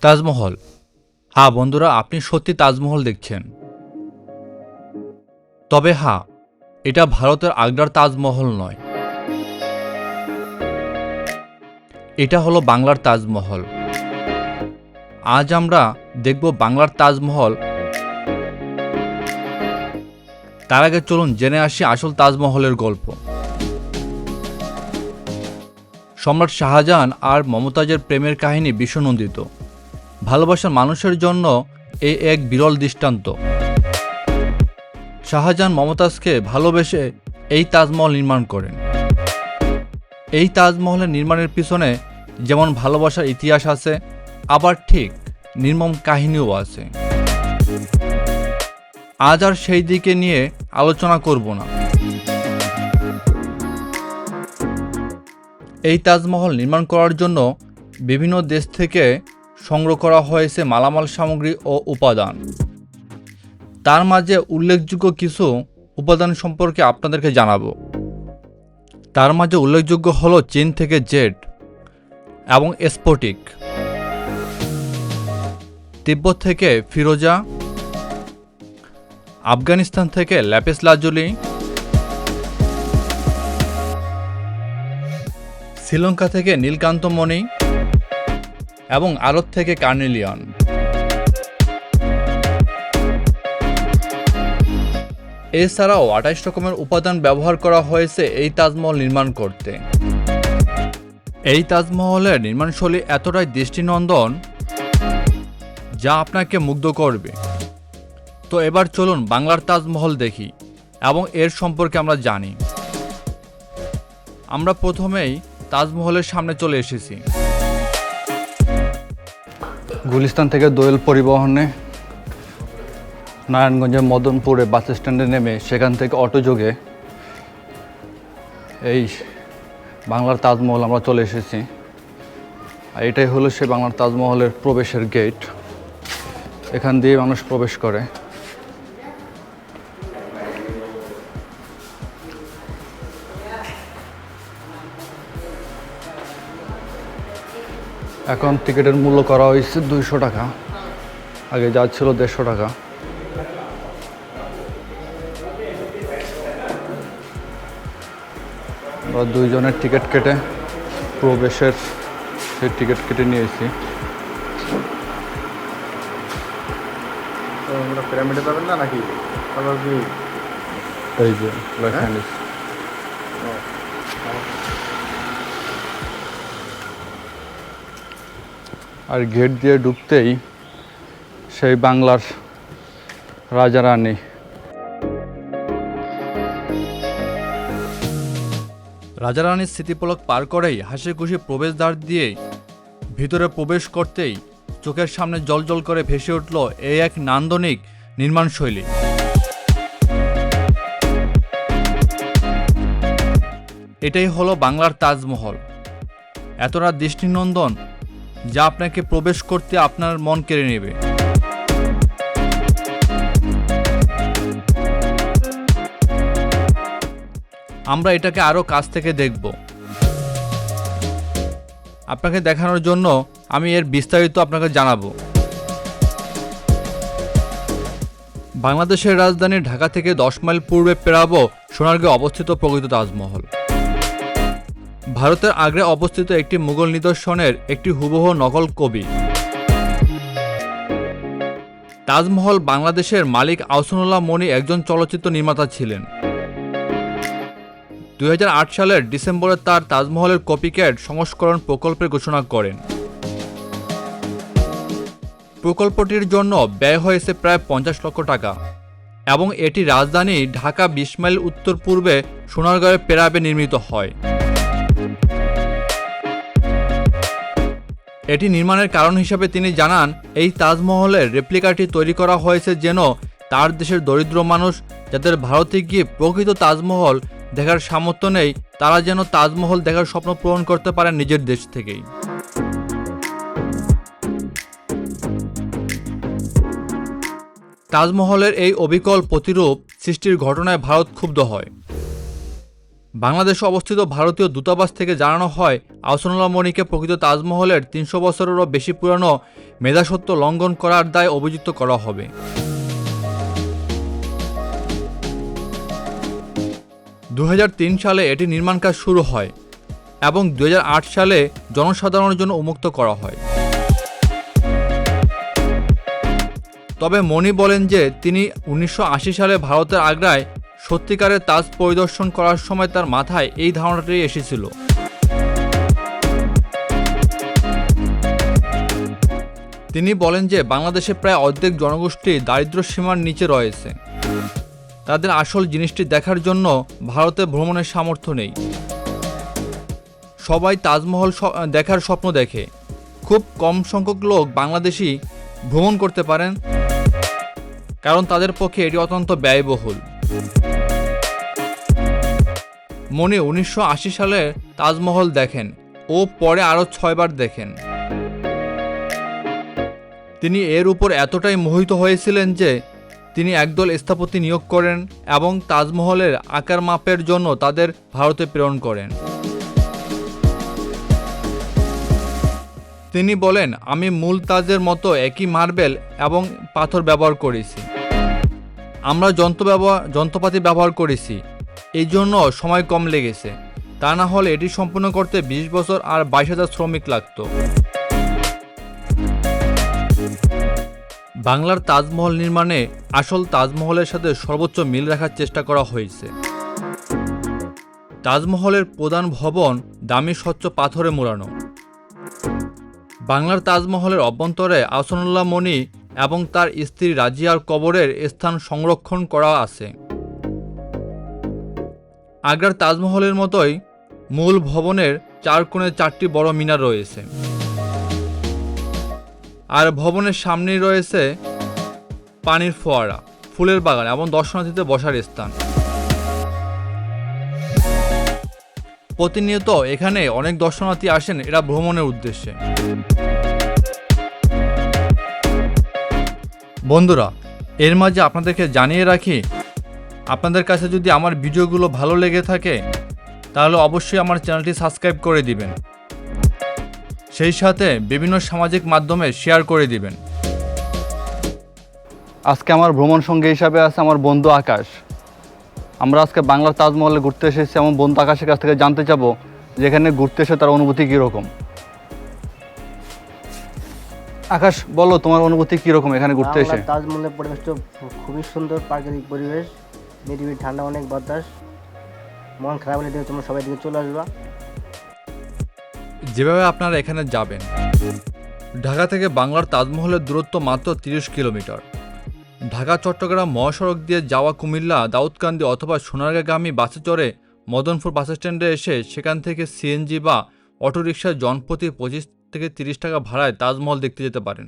তাজমহল। হ্যাঁ বন্ধুরা, আপনি সত্যি তাজমহল দেখছেন। তবে হ্যাঁ এটা ভারতের আগ্রার তাজমহল নয়। এটা হলো বাংলার তাজমহল। আজ আমরা দেখব বাংলার তাজমহল। তার আগে চলুন জেনে আসি আসল তাজমহলের গল্প। সম্রাট শাহজাহান আর মমতাজের প্রেমের কাহিনী বিশ্বনন্দিত ভালোবাসার মানুষের জন্য এ এক বিরল দৃষ্টান্ত। শাহজাহান মমতাজকে ভালোবেসে এই তাজমহল নির্মাণ করেন। এই তাজমহলের নির্মাণের পিছনে যেমন ভালোবাসার ইতিহাস আছে, আবার ঠিক নির্মম কাহিনীও আছে। আজ আর সেই দিকে নিয়ে আলোচনা করব না। এই তাজমহল নির্মাণ করার জন্য বিভিন্ন দেশ থেকে সংগ্রহ করা হয়েছে মালামাল সামগ্রী ও উপাদান। তার মাঝে উল্লেখযোগ্য কিছু উপাদান সম্পর্কে আপনাদেরকে জানাব। তার মাঝে উল্লেখযোগ্য হলো চীন থেকে জেড এবং স্ফটিক। তিব্বত থেকে ফিরোজা, আফগানিস্তান থেকে ল্যাপিস লাজুলি, শ্রীলঙ্কা থেকে নীলকান্তমণি এবং আরব থেকে কার্নেলিয়ন। এছাড়াও আঠাইশ রকমের উপাদান ব্যবহার করা হয়েছে এই তাজমহল নির্মাণ করতে। এই তাজমহলের নির্মাণশৈলী এতটাই দৃষ্টিনন্দন যা আপনাকে মুগ্ধ করবে। তো এবার চলুন বাংলার তাজমহল দেখি এবং এর সম্পর্কে আমরা জানি। আমরা প্রথমেই তাজমহলের সামনে চলে এসেছি। গুলিস্তান থেকে দোয়েল পরিবহনে নারায়ণগঞ্জের মদনপুরে বাস স্ট্যান্ডে নেমে সেখান থেকে অটো যোগে এই বাংলার তাজমহল আমরা চলে এসেছি। আর এটাই হলো সে বাংলার তাজমহলের প্রবেশের গেট এখান দিয়ে মানুষ প্রবেশ করে। এখন টিকিটের মূল্য করা হয়েছে দুইশো টাকা। আগে যা ছিল দেড়শো টাকা। দুইজনের টিকিট কেটে প্রবেশের সেই টিকিট কেটে নিয়েছি। পিরামিডে যাবেন না নাকি? কি? এই যে লেখা হ্যাঁ? নিয়েছি। আর গেট দিয়ে ঢুকতেই সেই বাংলার রাজা রানী রাজা রানীর স্মৃতিপলক পার করেই হাসি খুশি প্রবেশদ্বার দিয়ে ভিতরে প্রবেশ করতেই চোখের সামনে জলজল করে ভেসে উঠল এই এক নান্দনিক নির্মাণশৈলী। এটাই হলো বাংলার তাজমহল। এতটা দৃষ্টিনন্দন যা আপনাকে প্রবেশ করতে আপনার মন কেড়ে নেবে। আমরা এটাকে আরও কাছ থেকে দেখব। আপনাকে দেখানোর জন্য আমি এর বিস্তারিত আপনাকে জানাব। বাংলাদেশের রাজধানী ঢাকা থেকে দশ মাইল পূর্বে পেরাবো সোনারগাঁও অবস্থিত প্রকৃত তাজমহল। ভারতের আগ্রে অবস্থিত একটি মুঘল নিদর্শনের একটি হুবহু নকল কবি। তাজমহল বাংলাদেশের মালিক আহসানুল্লাহ মনি একজন চলচ্চিত্র নির্মাতা ছিলেন। দু হাজার আট সালের ডিসেম্বরে তার তাজমহলের কপিক্যাট সংস্করণ প্রকল্পের ঘোষণা করেন। প্রকল্পটির জন্য ব্যয় হয়েছে প্রায় পঞ্চাশ লক্ষ টাকা এবং এটি রাজধানী ঢাকা বিশ মাইল উত্তর পূর্বে সোনারগাঁওয়ের পেরাবে নির্মিত হয়। এটি নির্মাণের কারণ হিসাবে তিনি জানান, এই তাজমহলের রেপ্লিকাটি তৈরি করা হয়েছে যেন তার দেশের দরিদ্র মানুষ, যাদের ভারতে গিয়ে প্রকৃত তাজমহল দেখার সামর্থ্য নেই, তারা যেন তাজমহল দেখার স্বপ্ন পূরণ করতে পারে নিজের দেশ থেকেই। তাজমহলের এই অবিকল প্রতিরূপ সৃষ্টির ঘটনায় ভারত ক্ষুব্ধ হয়। বাংলাদেশে অবস্থিত ভারতীয় দূতাবাস থেকে জানানো হয়, আহসানুল্লাহ মনিকে প্রকৃত তাজমহলের তিনশো বছরেরও বেশি পুরানো মেধাসত্ব লঙ্ঘন করার দায় অভিযুক্ত করা হবে। দু হাজার তিন সালে এটি নির্মাণ কাজ শুরু হয় এবং দু হাজার আট সালে জনসাধারণের জন্য উন্মুক্ত করা হয়। তবে মনি বলেন যে তিনি উনিশশো আশি সালে ভারতের আগ্রায় সত্যিকারের তাজ পরিদর্শন করার সময় তার মাথায় এই ধারণাটি এসেছিল। তিনি বলেন যে, বাংলাদেশে প্রায় অর্ধেক জনগোষ্ঠী দারিদ্র্য সীমার নিচে রয়েছে। তাদের আসল জিনিসটি দেখার জন্য ভারতে ভ্রমণের সামর্থ্য নেই। সবাই তাজমহল দেখার স্বপ্ন দেখে। খুব কম সংখ্যক লোক বাংলাদেশি ভ্রমণ করতে পারেন, কারণ তাদের পক্ষে এটি অত্যন্ত ব্যয়বহুল। মনি উনিশশো আশি সালে তাজমহল দেখেন ও পরে আরও ছয়বার দেখেন। তিনি এর উপর এতটাই মোহিত হয়েছিলেন যে তিনি একদল স্থাপতি নিয়োগ করেন এবং তাজমহলের আকার মাপের জন্য তাদের ভারতে প্রেরণ করেন। তিনি বলেন, আমি মূল তাজের মতো একই মার্বেল এবং পাথর ব্যবহার করেছি। আমরা যন্ত্র ব্যবহার যন্ত্রপাতি ব্যবহার করেছি। এই জন্য সময় কম লেগেছে। তা না হলে এটি সম্পূর্ণ করতে বিশ বছর আর বাইশ হাজার শ্রমিক লাগতো। বাংলার তাজমহল নির্মাণে আসল তাজমহলের সাথে সর্বোচ্চ মিল রাখার চেষ্টা করা হয়েছে। তাজমহলের প্রধান ভবন দামি স্বচ্ছ পাথরে মোড়ানো। বাংলার তাজমহলের অভ্যন্তরে আহসানুল্লাহ মনি এবং তার স্ত্রী রাজিয়ার কবরের স্থান সংরক্ষণ করা আছে। আগ্রার তাজমহলের মতোই মূল ভবনের চার কোণে চারটি বড় মিনার রয়েছে। আর ভবনের সামনেই রয়েছে পানির ফোয়ারা, ফুলের বাগান এবং দর্শনার্থীদের বসার স্থান। প্রতিনিয়ত এখানে অনেক দর্শনার্থী আসেন এরা ভ্রমণের উদ্দেশ্যে। বন্ধুরা, এর মাঝে আপনাদেরকে জানিয়ে রাখি আপনাদের কাছে যদি আমার ভিডিওগুলো ভালো লেগে থাকে তাহলে অবশ্যই আমার চ্যানেলটি সাবস্ক্রাইব করে দিবেন। সেই সাথে বিভিন্ন সামাজিক মাধ্যমে শেয়ার করে দিবেন। আজকে আমার ভ্রমণ সঙ্গী হিসাবে আছে আমার বন্ধু আকাশ। আমরা আজকে বাংলার তাজমহলে ঘুরতে এসেছি আমার বন্ধু আকাশের কাছ থেকে জানতে চাবো যে এখানে ঘুরতে এসে তার অনুভূতি কীরকম। আকাশ বলো তোমার অনুভূতি কীরকম এখানে ঘুরতে এসে? তাজমহলের পরিবেশটা খুবই সুন্দর প্রাকৃতিক পরিবেশ। নিরিবিলি ঠান্ডা অনেক বাতাস। মন খারাপ হলে তোমরা সবাই দিকে চলে আসবা। যেভাবে আপনারা এখানে যাবেন, ঢাকা থেকে বাংলার তাজমহলের দূরত্ব মাত্র তিরিশ কিলোমিটার। ঢাকা, চট্টগ্রাম, মহাসড়ক দিয়ে যাওয়া কুমিল্লা, দাউদকান্দি অথবা সোনারগাঁগামী বাসে চড়ে মদনপুর বাস স্ট্যান্ডে এসে সেখান থেকে সিএনজি বা অটোরিকশায় জনপ্রতি পঁচিশ থেকে তিরিশ টাকা ভাড়ায় তাজমহল দেখতে যেতে পারেন।